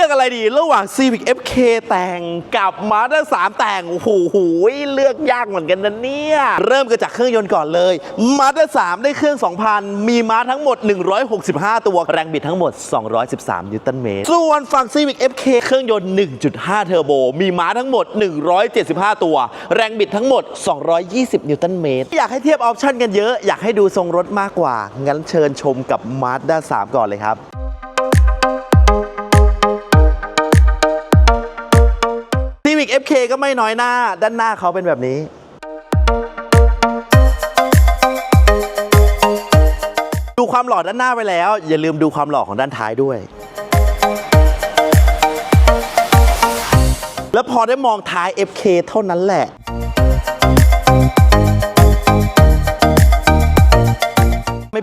ลือกอะไรดีระหว่าง Civic FK แต่งกับ Mazda 3 แต่ง โอ้โหเลือกยากเหมือนกันนะเนี่ย เริ่มกันจากเครื่องยนต์ก่อนเลย Mazda 3 ได้เครื่อง 2,000 มีม้าทั้งหมด 165 ตัว แรงบิดทั้งหมด 213 นิวตันเมตร ส่วนฝั่ง Civic FK เครื่องยนต์ 1.5 เทอร์โบ มีม้าทั้งหมด 175 ตัว แรงบิดทั้งหมด 220 นิวตันเมตร อยากให้เทียบออปชั่นกันเยอะ อยากให้ดูทรงรถมากกว่า งั้นเชิญชมกับ Mazda 3 ก่อนเลยครับ FK ก็ไม่น้อยหน้า ด้านหน้าเขาเป็นแบบนี้ ดูความหล่อด้านหน้าไปแล้ว อย่าลืมดูความหล่อของด้านท้ายด้วย แล้วพอได้มองท้าย FK เท่านั้นแหละ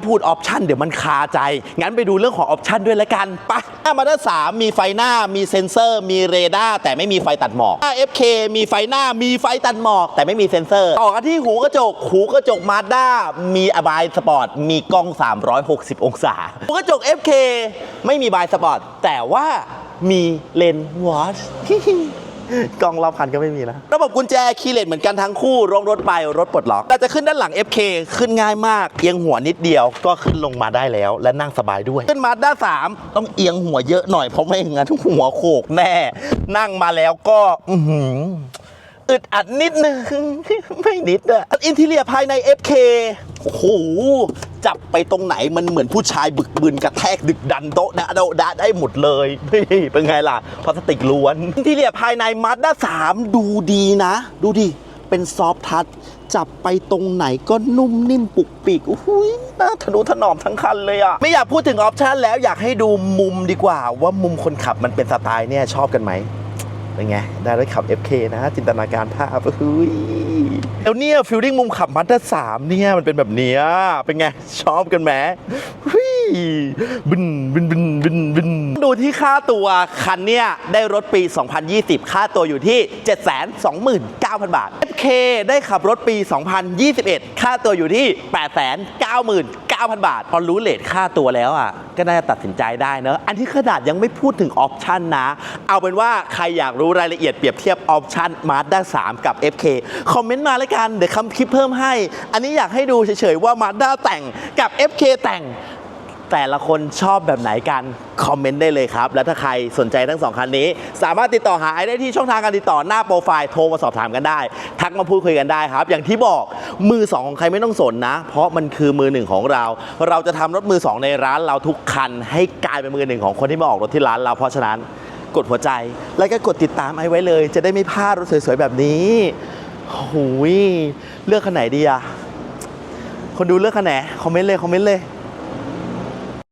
พูดออปชันเดี๋ยวมันคาใจ งั้นไปดูเรื่องของออปชันด้วยละกันปะมาด้าสามมีไฟหน้ามีเซ็นเซอร์ มีเรดาร์แต่ไม่มีไฟตัดหมอก FK มีไฟหน้ามีไฟตัดหมอก แต่ไม่มีเซ็นเซอร์ ต่อกันที่หูกระจก หูกระจกมาด้ามีอบายสปอร์ตมีกล้อง 360 องศา หูกระจก FK ไม่มีบายสปอร์ตแต่ว่ามีเลนส์วอช กล้องรอบคันก็ไม่มีนะระบบกุญแจคีย์เลสเหมือนกันทั้งคู่ลงรถไปรถปลดล็อกแต่จะขึ้นด้านหลัง FK ขึ้นง่ายมาก เอียงหัวนิดเดียวก็ขึ้นลงมาได้แล้ว และนั่งสบายด้วย ขึ้นมาด้านสามต้องเอียงหัวเยอะหน่อยเพราะไม่งั้นหัวโขกแน่ นั่งมาแล้วก็อื้อหืออึดอัดนิดนึง ไม่นิดอะอินทีเลียภายใน FK โอ้โห จับไปตรงไหนมันเหมือนผู้ชายบึกบึนกระแทกดึกดันโต๊ะนะโดดาได้หมดเลยนี่เป็นไงล่ะพลาสติกล้วน ที่เรียภายในมาด้า3ดูดีนะ ดูดิเป็นซอฟทัชจับไปตรงไหนก็นุ่มนิ่มปุกปิกอุ้ยน่าทะนุถนอมทั้งคันเลยอะไม่อยากพูดถึงออปชันแล้วอยากให้ดูมุมดีกว่า ว่ามุมคนขับมันเป็นสไตล์เนี่ยชอบกันไหม เป็นไง ได้รถขับ FK นะ จินตนาการภาพเฮ้ยแล้วเนี่ยฟิลลิ่งมุมขับมาด้าสามเนี่ย มันเป็นแบบเนี้ยเป็นไง ชอบกันไหมเฮ้ยบึนบึนบึน ที่ค่าตัวคันเนี่ยได้รถปี 2020 ค่าตัวอยู่ที่ 729,000 บาท FK ได้ขับรถปี 2021 ค่าตัวอยู่ที่ 899,000 บาท พอรู้เลทค่าตัวแล้วอะก็น่าจะตัดสินใจได้เนอะอันที่ขนาดยังไม่พูดถึงออปชันนะ เอาเป็นว่าใครอยากรู้รายละเอียดเปรียบเทียบออปชัน Mazda 3 กับ FK คอมเมนต์มาแล้วกัน เดี๋ยวคำคลิปเพิ่มให้ อันนี้อยากให้ดูเฉยๆว่า Mazda แต่งกับ FK แต่ง แต่ละคนชอบแบบไหนกัน คอมเมนต์ได้เลยครับ และถ้าใครสนใจทั้งสองคันนี้ สามารถติดต่อหาไอได้ที่ช่องทางการติดต่อหน้าโปรไฟล์โทรมาสอบถามกันได้ ทักมาพูดคุยกันได้ครับ อย่างที่บอกมือสองของใครไม่ต้องสนนะ เพราะมันคือมือหนึ่งของเรา เราจะทำรถมือสองในร้านเราทุกคัน ให้กลายเป็นมือหนึ่งของคนที่มาออกรถที่ร้านเราเพราะฉะนั้นกดหัวใจ แล้วก็กดติดตามไอไว้เลย จะได้ไม่พลาดรถสวยๆแบบนี้หูยเลือกคันไหนดีอะคนดูเลือกคันไหนคอมเมนต์เลยคอมเมนต์เลย